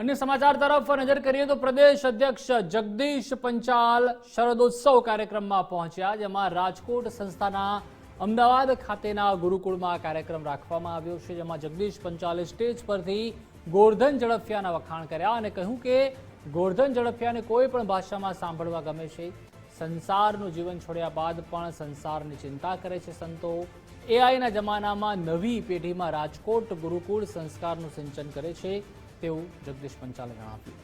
અન્ય સમાચાર તરફ નજર કરીએ તો પ્રદેશ અધ્યક્ષ જગદીશ પંચાલ શરદોત્સવ કાર્યક્રમમાં પહોંચ્યા, જેમાં રાજકોટ સંસ્થાના અમદાવાદ ખાતેના ગુરુકુળમાં કાર્યક્રમ રાખવામાં આવ્યો છે, જેમાં જગદીશ પંચાલે સ્ટેજ પરથી ગોરધન ઝડફિયાના વખાણ કર્યા અને કહ્યું કે ગોરધન ઝડફિયાને કોઈ પણ ભાષામાં સાંભળવા ગમે છે. સંસારનું જીવન છોડ્યા બાદ પણ સંસારની ચિંતા કરે છે સંતો. એઆઈના જમાનામાં નવી પેઢીમાં રાજકોટ ગુરુકુળ સંસ્કારનું સિંચન કરે છે. તેવું જગદીશ પંચાલે જણાવ્યું.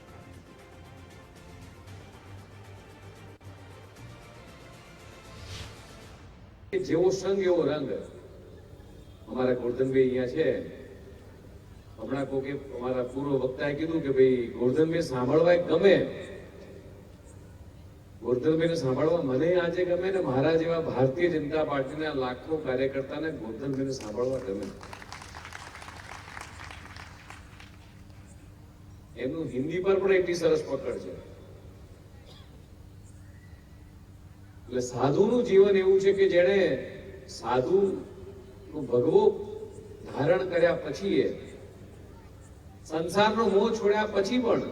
જેવો સંગ, એવો રંગ. અમારા ગોરધનભાઈ અહીંયા છે. હમણાં કોકે અમારા પૂર્વ વક્તાએ કીધું કે ભાઈ, ગોરધનભાઈ સાંભળવા ગમે. ગોરધનભાઈને સાંભળવા મને આજે ગમે ને મારા જેવા ભારતીય જનતા પાર્ટીના લાખો કાર્યકર્તાને ગોરધનભાઈને સાંભળવા ગમે. એમનું હિન્દી પર પણ એટલી સરસ પકડ છે. એટલે સાધુનું જીવન એવું છે કે જેણે સાધુ ભગવો ધારણ કર્યા પછી એ સંસારનો મોહ છોડ્યા પછી પણ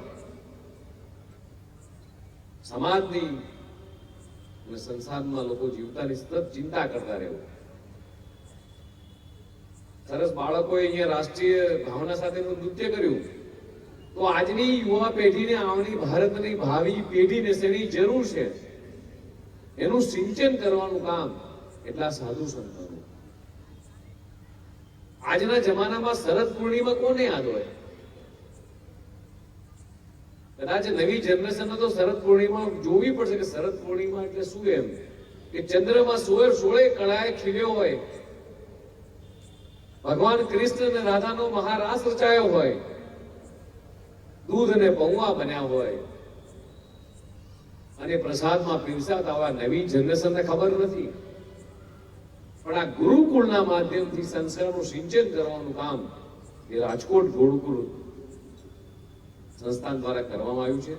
સમાજની અને સંસારમાં લોકો જીવતાની સતત ચિંતા કરતા રહેવું. સરસ બાળકોએ અહીંયા રાષ્ટ્રીય ભાવના સાથેનું નૃત્ય કર્યું. તો આજની યુવા પેઢીને આવની ભારતની ભાવિ પેઢીને શેની જરૂર છે? એનું સિંચન કરવાનું કામ એટલા સાધુ સંતોનું. આજના જમાનામાં શરદ પૂર્ણિમા કોને યાદ હોય? કદાચ નવી જનરેશનને તો શરદ પૂર્ણિમા જોવી પડશે કે શરદ પૂર્ણિમા એટલે શું એમ? કે ચંદ્રમાં સોળે સોળે કળાએ ખીલ્યો હોય. ભગવાન કૃષ્ણ અને રાધાનો મહારાસ રચાયો હોય. દૂધ અને પૌવા બન્યા હોય. અને પ્રસાદમાં પીરસાતા આવા નવી જનરેશનને ખબર નથી. પણ આ ગુરુકુળના માધ્યમથી સંસ્કારનું સિંચન કરવાનું કામ એ રાજકોટ ગુરુકુળ સંસ્થાન દ્વારા કરવામાં આવ્યું છે.